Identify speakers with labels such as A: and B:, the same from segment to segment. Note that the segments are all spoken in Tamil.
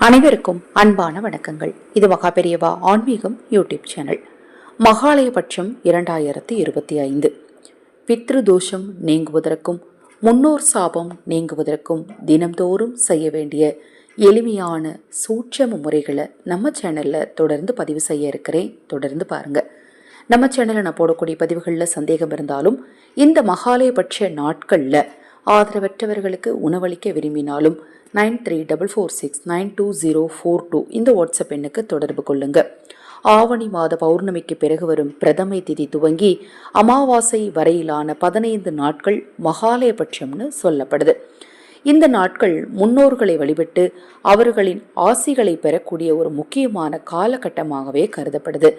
A: அனைவருக்கும் அன்பான வணக்கங்கள். இது மகா பெரியவா ஆன்மீகம் யூடியூப் சேனல். மகாலயபட்சம் இரண்டாயிரத்தி இருபத்தி ஐந்து. பித்ரு தோஷம் நீங்குவதற்கும் முன்னோர் சாபம் நீங்குவதற்கும் தினம்தோறும் செய்ய வேண்டிய எளிமையான சூட்சம முறைகளை நம்ம சேனலில் தொடர்ந்து பதிவு செய்ய இருக்கிறேன். தொடர்ந்து பாருங்கள் நம்ம சேனலில் நான் போடக்கூடிய பதிவுகளில் சந்தேகம் இருந்தாலும் இந்த மகாலயபட்ச நாட்களில் ஆதரவற்றவர்களுக்கு உணவளிக்க விரும்பினாலும் nine three double four six nine two zero four two இந்த வாட்ஸ்அப் எண்ணுக்கு தொடர்பு கொள்ளுங்க. ஆவணி மாத பௌர்ணமிக்கு பிறகு வரும் பிரதமை திதி துவங்கி அமாவாசை வரையிலான பதினைந்து நாட்கள் மகாலயபட்சம்னு சொல்லப்படுது. இந்த நாட்கள் முன்னோர்களை வழிபட்டு அவர்களின் ஆசிகளை பெறக்கூடிய ஒரு முக்கியமான காலகட்டமாகவே கருதப்படுது.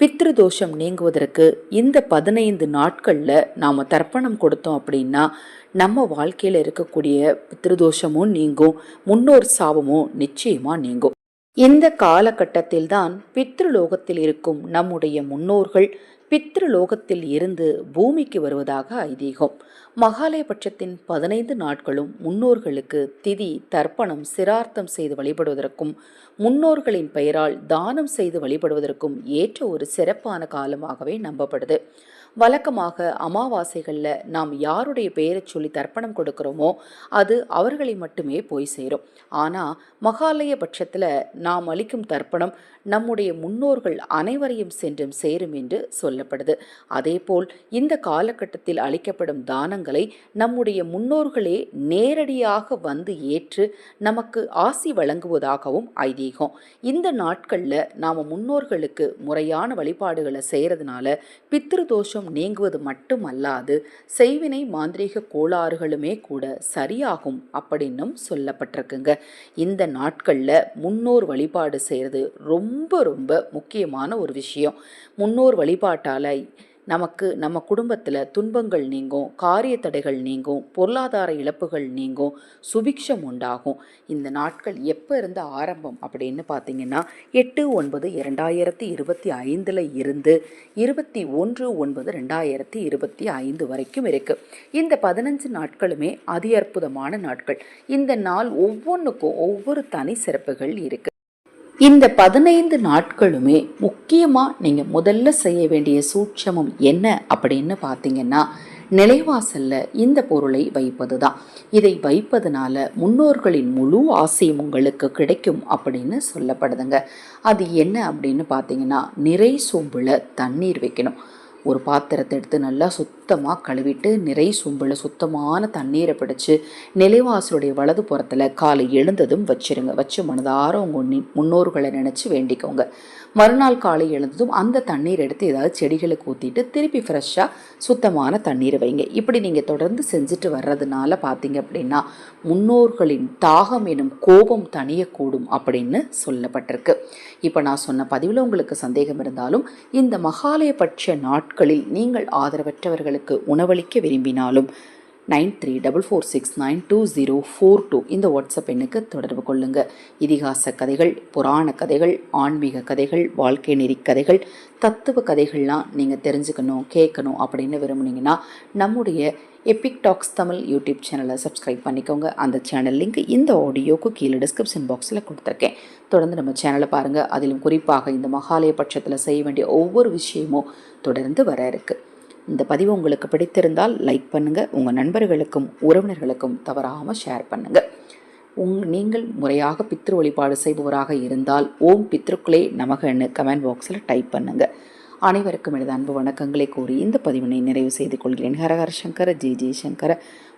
A: பித்ரு தோஷம் நீங்குவதற்கு இந்த பதினைந்து நாட்களில் நாம் தர்ப்பணம் கொடுத்தோம் அப்படின்னா நம்ம வாழ்க்கையில் இருக்கக்கூடிய பித்ருதோஷமும் நீங்கும் முன்னோர் சாபமும் நிச்சயமாக நீங்கும். இந்த காலகட்டத்தில் தான் பித்ருலோகத்தில் இருக்கும் நம்முடைய முன்னோர்கள் பித்ருலோகத்தில் இருந்து பூமிக்கு வருவதாக ஐதீகம். மகாலயபட்சத்தின் பதினைந்து நாட்களும் முன்னோர்களுக்கு திதி தர்ப்பணம் சிரார்த்தம் செய்து வழிபடுவதற்கும் முன்னோர்களின் பெயரால் தானம் செய்து வழிபடுவதற்கும் ஏற்ற ஒரு சிறப்பான காலமாகவே நம்பப்படுது. வழக்கமாக அமாவாசைகளில் நாம் யாருடைய பெயரை சொல்லி தர்ப்பணம் கொடுக்குறோமோ அது அவர்களை மட்டுமே போய் சேரும். ஆனால் மகாலய பட்சத்தில் நாம் அளிக்கும் தர்ப்பணம் நம்முடைய முன்னோர்கள் அனைவரையும் சென்றும் சேரும் என்று சொல்லப்படுது அதேபோல் இந்த காலகட்டத்தில் அளிக்கப்படும் தானங்களை நம்முடைய முன்னோர்களே நேரடியாக வந்து ஏற்று நமக்கு ஆசி வழங்குவதாகவும் ஐதீகம். இந்த நாட்களில் நாம் முன்னோர்களுக்கு முறையான வழிபாடுகளை செய்கிறதுனால பித்ரு தோஷம் நீங்குவது மட்டுமல்லாது செய்வினை மாந்திரீக கோளாறுகளுமே கூட சரியாகும் அப்படின்னும் சொல்லப்பட்டிருக்குங்க. இந்த நாட்களில் முன்னோர் வழிபாடு செய்கிறது ரொம்ப ரொம்ப முக்கியமான ஒரு விஷயம். முன்னோர் வழிபாட்டால் நமக்கு நம்ம குடும்பத்தில் துன்பங்கள் நீங்கும் காரிய தடைகள் நீங்கும் பொருளாதார இழப்புகள் நீங்கும் சுபிக்ஷம் உண்டாகும். இந்த நாட்கள் எப்போ இருந்த ஆரம்பம் அப்படின்னு பார்த்தீங்கன்னா எட்டு ஒன்பது இரண்டாயிரத்தி இருபத்தி ஐந்தில் இருந்து இருபத்தி ஒன்று ஒன்பது ரெண்டாயிரத்தி இருபத்தி ஐந்து வரைக்கும் இருக்குது இந்த பதினஞ்சு நாட்களுமே அதி அற்புதமான நாட்கள். இந்த நாள் ஒவ்வொன்றுக்கும் ஒவ்வொரு தனி சிறப்புகள் இருக்குது இந்த பதினைந்து நாட்களுமே முக்கியமாக நீங்கள் முதல்ல செய்ய வேண்டிய சூட்சமம் என்ன அப்படின்னு பார்த்தீங்கன்னா நிலைவாசலில் இந்த பொருளை வைப்பது தான் இதை வைப்பதனால முன்னோர்களின் முழு ஆசையும் உங்களுக்கு கிடைக்கும் அப்படின்னு சொல்லப்படுதுங்க. அது என்ன அப்படின்னு பார்த்தீங்கன்னா நிறை சோம்பில் தண்ணீர் வைக்கணும். ஒரு பாத்திரத்தை எடுத்து நல்லா சுத்தமாக கழுவிட்டு நிறை சொம்பில் சுத்தமான தண்ணீரை பிடிச்சி நிலைவாசலுடைய வலது புறத்தில் காலை எழுந்ததும் வச்சிருங்க. வச்சு மனதார உங்கள் முன்னோர்களை நினச்சி வேண்டிக்கோங்க. மறுநாள் காலை எழுந்ததும் அந்த தண்ணீர் எடுத்து ஏதாவது செடிகளுக்கு ஊற்றிட்டு திருப்பி ஃப்ரெஷ்ஷாக சுத்தமான தண்ணீரை வைங்க. இப்படி நீங்கள் தொடர்ந்து செஞ்சுட்டு வர்றதுனால பார்த்தீங்க அப்படின்னா முன்னோர்களின் தாகம் எனும் கோபம் தணியக்கூடும் அப்படின்னு சொல்லப்பட்டிருக்கு. இப்போ நான் சொன்ன பதிவில் உங்களுக்கு சந்தேகம் இருந்தாலும் இந்த மகாலயபட்ச நாட்களில் நீங்கள் ஆதரவற்றவர்களுக்கு உணவளிக்க விரும்பினாலும் nine three double four six nine two zero four two இந்த வாட்ஸ்அப் எண்ணுக்கு தொடர்பு கொள்ளுங்கள் இதிகாச கதைகள் புராண கதைகள் ஆன்மீக கதைகள் வாழ்க்கை நெறி கதைகள் தத்துவ கதைகள்லாம் நீங்கள் தெரிஞ்சுக்கணும் கேட்கணும் அப்படின்னு விரும்புனீங்கன்னா நம்முடைய எபிக் டாக்ஸ் தமிழ் யூடியூப் சேனலை சப்ஸ்கிரைப் பண்ணிக்கோங்க. அந்த சேனல் லிங்க் இந்த ஆடியோக்கு கீழே டிஸ்கிரிப்ஷன் பாக்ஸில் கொடுத்துருக்கேன். தொடர்ந்து நம்ம சேனலை பாருங்கள் அதிலும் குறிப்பாக இந்த மகாலய பட்சத்தில் செய்ய வேண்டிய ஒவ்வொரு விஷயமும் தொடர்ந்து வர இருக்குது இந்த பதிவு உங்களுக்கு பிடித்திருந்தால் லைக் பண்ணுங்கள் உங்கள் நண்பர்களுக்கும் உறவினர்களுக்கும் தவறாமல் ஷேர் பண்ணுங்கள் உங் நீங்கள் முறையாக பித்ரு வழிபாடு செய்பவராக இருந்தால் ஓம் பித்ருக்களே நமகன்னு கமெண்ட் பாக்ஸில் டைப் பண்ணுங்கள் அனைவருக்கும் எனது அன்பு வணக்கங்களை கூறி இந்த பதிவினை நிறைவு செய்து கொள்கிறேன். ஹரஹர சங்கர ஜே ஜெய்சங்கர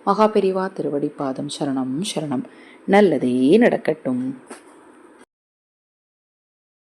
A: மகாபெரிவா திருவடி பாதம் சரணம் சரணம். நல்லதே நடக்கட்டும்.